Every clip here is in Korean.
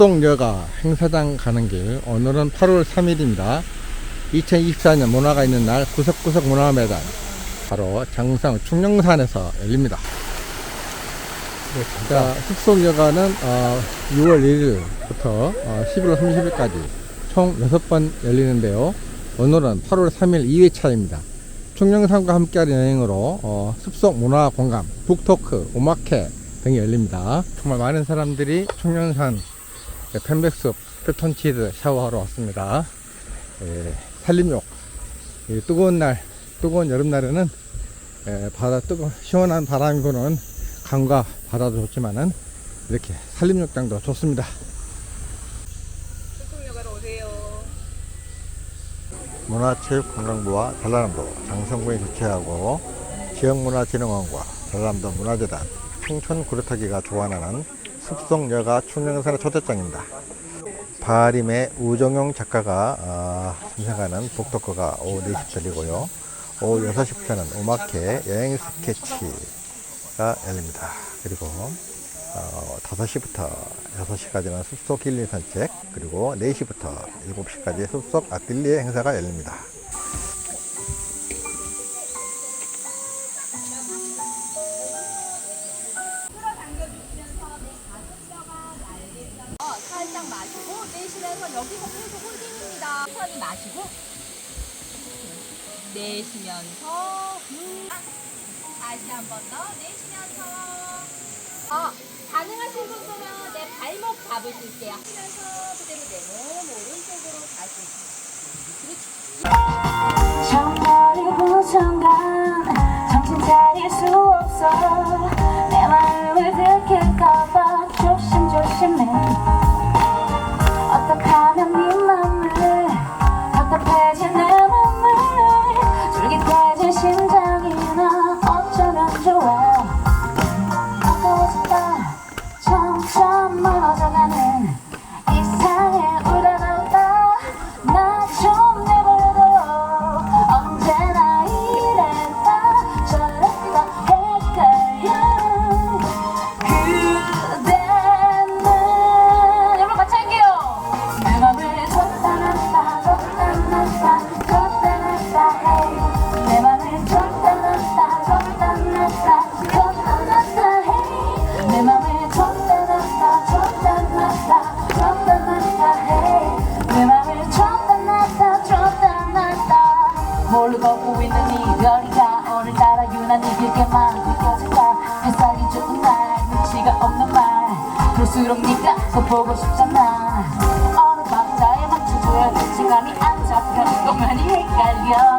숲속여가 행사장 가는 길 오늘은 8월 3일입니다. 2024년 문화가 있는 날 구석구석 문화매단 바로 장성 충령산에서 열립니다. 자, 숲속여가는 어, 6월 1일부터 어, 11월 30일까지 총 6번 열리는데요. 오늘은 8월 3일 2회차입니다. 충령산과 함께하는 여행으로 어, 숲속 문화 공감, 북토크, 오마케 등이 열립니다. 정말 많은 사람들이 충령산 편백숲 표톤치드 샤워하러 왔습니다. 예, 산림욕 이 뜨거운 날, 뜨거운 여름날에는 예, 바다 뜨거 시원한 바람이 부는 강과 바다도 좋지만은 이렇게 산림욕장도 좋습니다. 문화체육관광부와 전라남도 장성군이 주최하고 지역문화진흥원과 전라남도 문화재단 청천 구르타기가 조안하는 숲속여가 충령산의 초대장입니다. 바림의 우정용 작가가 어, 선생하는 북토크가 오후 4시부터이고요. 오후 6시부터는 오마케 여행 스케치가 열립니다. 그리고 어, 5시부터 6시까지는 숲속 힐링 산책, 그리고 4시부터 7시까지 숲속 아뜰리에 행사가 열립니다. 내쉬면서 여기서 계속 홀딩입니다. 천천히 마시고 내쉬면서 후. 다시 한 번 더 내쉬면서 어, 가능하신 분들은 내 발목 잡으실게요. 쉬면서 그대로 내몸 오른쪽으로 다시 정말이 본 순간 정신 차릴 수 없어 내 마음을 들킬까봐 조심조심해 말 그럴수록 네가 더 보고 싶잖아. 어느 박자에 맞춰줘야지 감이 안 잡혀 너만이 헷갈려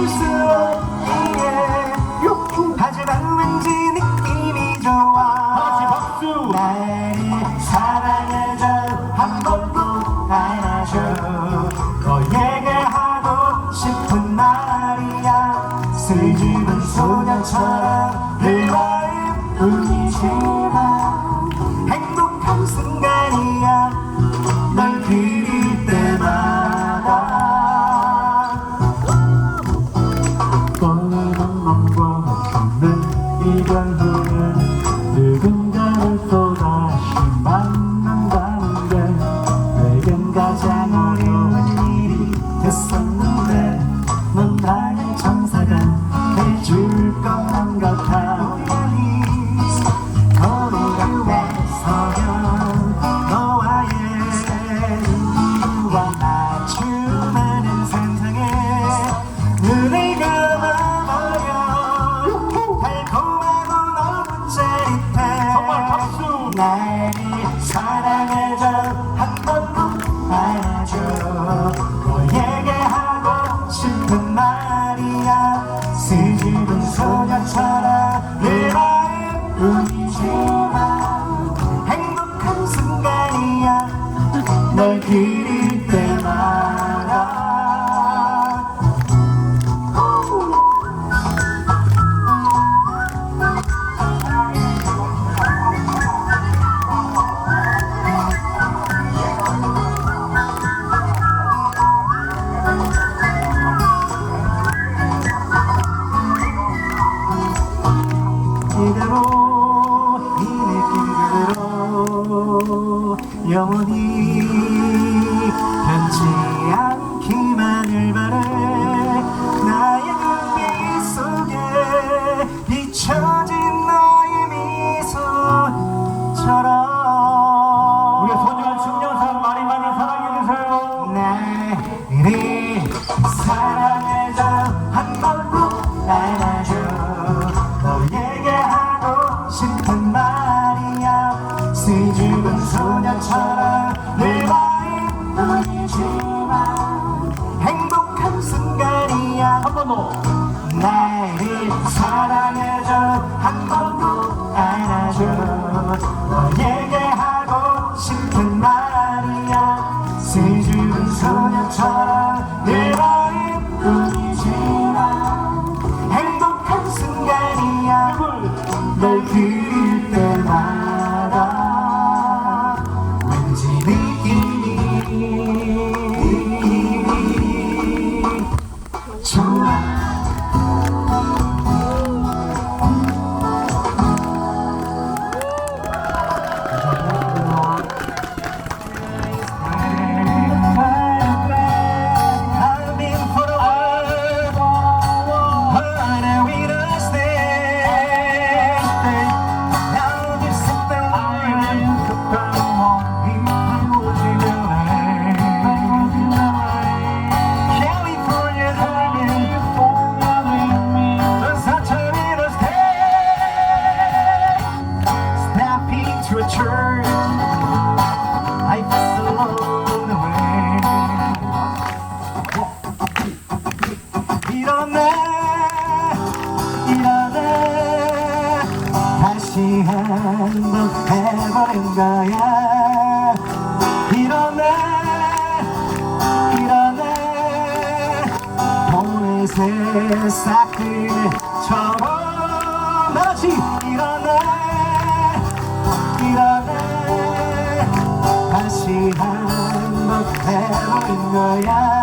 Who's 행복해버린 거야 일어나 일어나 봄의 새싹들처럼 다같이 일어나 일어나 다시 행복해버린 거야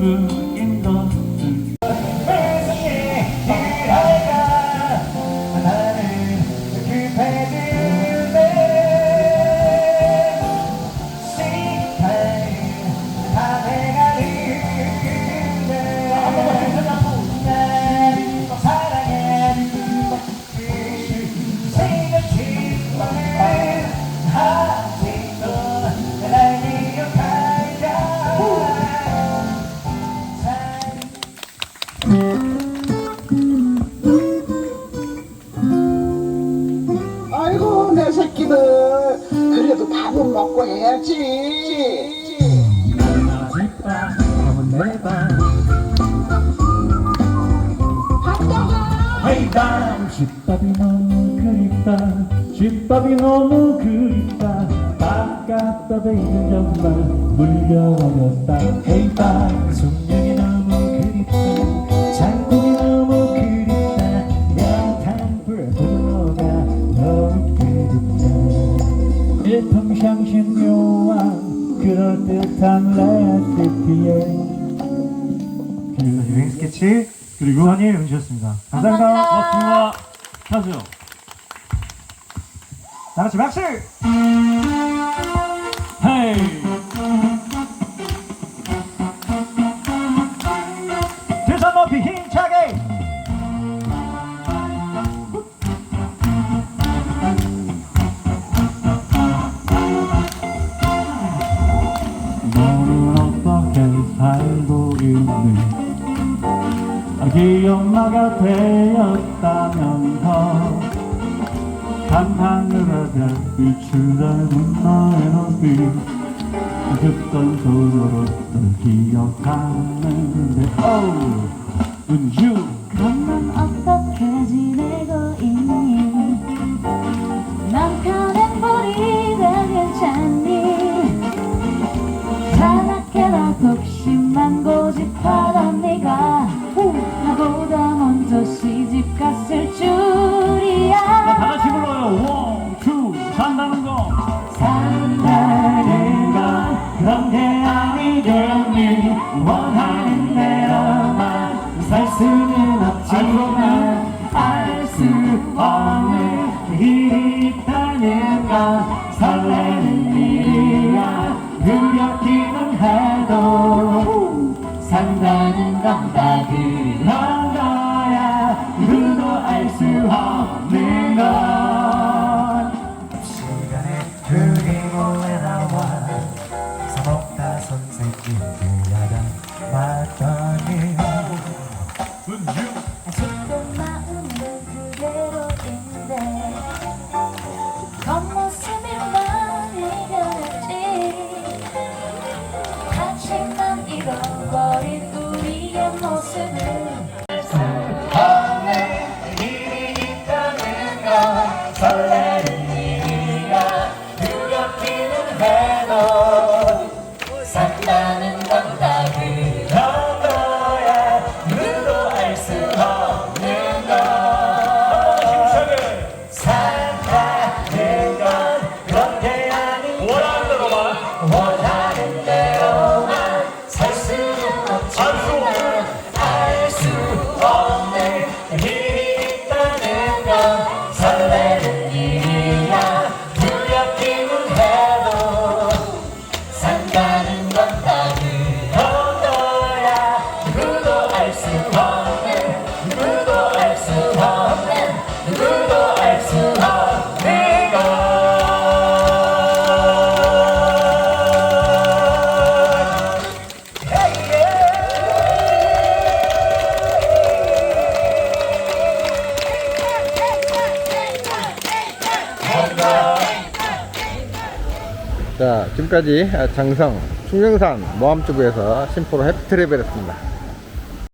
Hmm. 먹고 해야지. 맛있다, 한번 내봐. 밥다가. 헤이다. 집밥이 너무 그립다. 집밥이 너무 그립다. 바깥밥에 있는 점만 물려버렸다. 헤이다. 향신 묘한 그럴듯한 레시피에 네, 그리고 여행 스케치 그리고 요한이의 연주였습니다. 감사합니다. 버튼과 타죠. 어, 다 같이 박수! 있네 아기 엄마가 되었다면서 한하늘의 별빛을 닮은 너의 눈빛. 깊던 손으로 널 기억하는데. Oh, 은주 가만 아파 Amen. 지금까지 장성, 충령산 모함주부에서 심포로 해피트랩이었습니다.